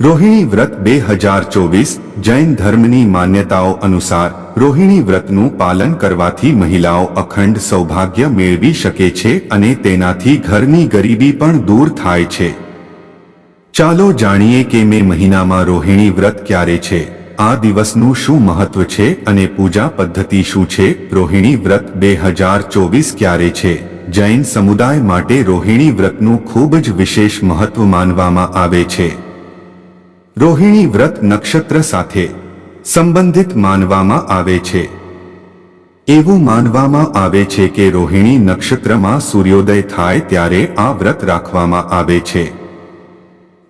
રોહિણી વ્રત બે હજાર ચોવીસ જૈન ધર્મની માન્યતાઓ અનુસાર રોહિણી વ્રતનું પાલન કરવાથી મહિલાઓ અખંડ સૌભાગ્ય મેળવી શકે છે અને તેનાથી ઘરની ગરીબી પણ દૂર થાય છે. ચાલો જાણીએ કે મે મહિનામાં રોહિણી વ્રત ક્યારે છે? આ દિવસનું શું મહત્વ છે અને પૂજા પદ્ધતિ શું છે? રોહિણી વ્રત બે હજાર ચોવીસ ક્યારે છે? જૈન સમુદાય માટે રોહિણી વ્રતનું ખૂબ જ વિશેષ મહત્વ માનવામાં આવે છે. રોહિણી વ્રત નક્ષત્ર સાથે સંબંધિત માનવામાં આવે છે. એવું માનવામાં આવે છે કે રોહિણી નક્ષત્રમાં સૂર્યોદય થાય ત્યારે આ વ્રત રાખવામાં આવે છે.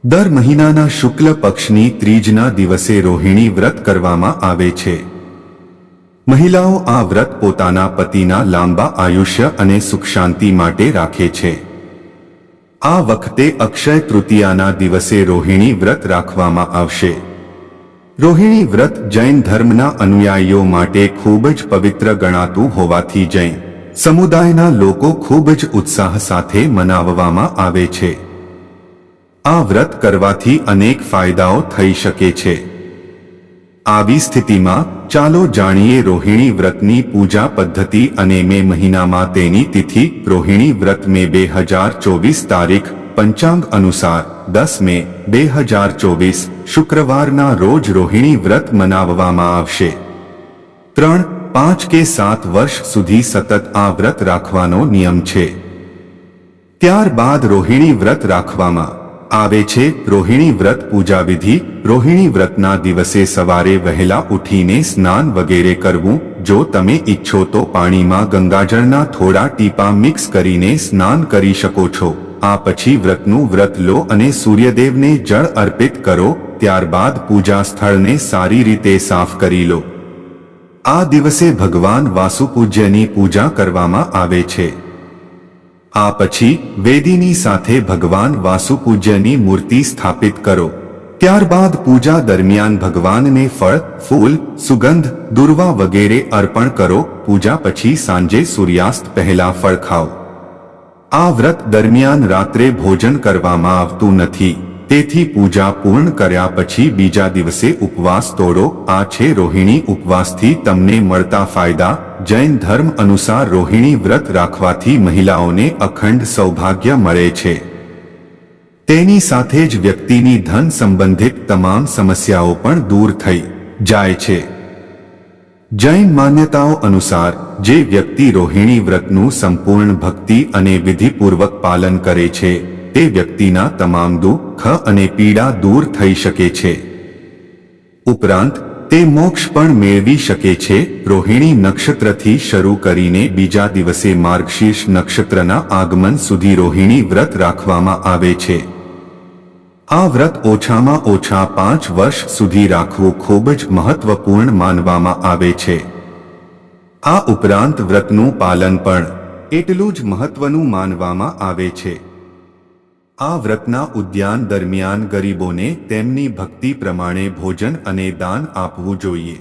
દર મહિનાના શુક્લ પક્ષની ત્રીજના દિવસે રોહિણી વ્રત કરવામાં આવે છે. મહિલાઓ આ વ્રત પોતાના પતિના લાંબા આયુષ્ય અને સુખ શાંતિ માટે રાખે છે. આ વખતે અક્ષય તૃતીયાના દિવસે રોહિણી વ્રત રાખવામાં આવશે. રોહિણી વ્રત જૈન ધર્મના અનુયાયીઓ માટે ખૂબ જ પવિત્ર ગણાતું હોવાથી જૈન સમુદાયના લોકો ખૂબ જ ઉત્સાહ સાથે મનાવવામાં આવે છે. આ વ્રત કરવાથી અનેક ફાયદાઓ થઈ શકે છે. આવી સ્થિતિમાં, ચાલો જાણીએ રોહિણી વ્રતની પૂજા પદ્ધતિ અને મે મહિનામાં તેની તિથિ. રોહિણી વ્રત મે બે હજાર ચોવીસ તારીખ, પંચાંગ અનુસાર, દસ મે બે હજાર ચોવીસ શુક્રવારના રોજ રોહિણી વ્રત મનાવવામાં આવશે. ત્રણ, પાંચ કે સાત વર્ષ સુધી સતત આ વ્રત રાખવાનો નિયમ છે. ત્યારબાદ રોહિણી વ્રત રાખવામાં આવે છે રોહિણી વ્રત પૂજા વિધિ. રોહિણી વ્રતના દિવસે સવારે વહેલા ઉઠીને સ્નાન વગેરે કરવું. જો તમે ઈચ્છો તો પાણીમાં ગંગાજળના થોડા ટીપા મિક્સ કરીને સ્નાન કરી શકો છો. આ પછી વ્રતનું વ્રત લો અને સૂર્યદેવને જળ અર્પિત કરો. ત્યારબાદ પૂજા સ્થળને સારી રીતે સાફ કરી લો. આ દિવસે ભગવાન વાસુપૂજ્યની પૂજા કરવામાં આવે છે. આ પછી વેદીની સાથે ભગવાન વાસુપૂજ્યની મૂર્તિ સ્થાપિત કરો. ત્યારબાદ પૂજા દરમિયાન ભગવાનને ફળ, ફૂલ, સુગંધ, દુર્વા વગેરે અર્પણ કરો. પૂજા પછી સાંજે સૂર્યાસ્ત પહેલા ફળ ખાઓ. આ વ્રત દરમિયાન રાત્રે ભોજન કરવામાં આવતું નથી. તેથી પૂજા પૂર્ણ કર્યા પછી બીજા દિવસે ઉપવાસ તોડો. આ છે રોહિણી ઉપવાસથી તમને મળતા ફાયદા. જૈન ધર્મ અનુસાર રોહિણી વ્રત રાખવાથી મહિલાઓને અખંડ સૌભાગ્ય મળે છે. તેની સાથે જ વ્યક્તિની ધન સંબંધિત તમામ સમસ્યાઓ પણ દૂર થઈ જાય છે. જૈન માન્યતાઓ અનુસાર, જે વ્યક્તિ રોહિણી વ્રતનું સંપૂર્ણ ભક્તિ અને વિધિપૂર્વક પાલન કરે છે તે વ્યક્તિના તમામ દુઃખ અને પીડા દૂર થઈ શકે છે. ઉપરાંત, તે મોક્ષ પણ મેળવી શકે છે. રોહિણી નક્ષત્રથી શરૂ કરીને બીજા દિવસે માર્ગશીર્ષ નક્ષત્રના આગમન સુધી રોહિણી વ્રત રાખવામાં આવે છે. આ વ્રત ઓછામાં ઓછા પાંચ વર્ષ સુધી રાખવું ખૂબ જ મહત્વપૂર્ણ માનવામાં આવે છે. આ ઉપરાંત વ્રતનું પાલન પણ એટલું જ મહત્વનું માનવામાં આવે છે. આ વ્રતના ઉદ્યાન દરમિયાન ગરીબોને તેમની ભક્તિ પ્રમાણે ભોજન અને દાન આપવું જોઈએ.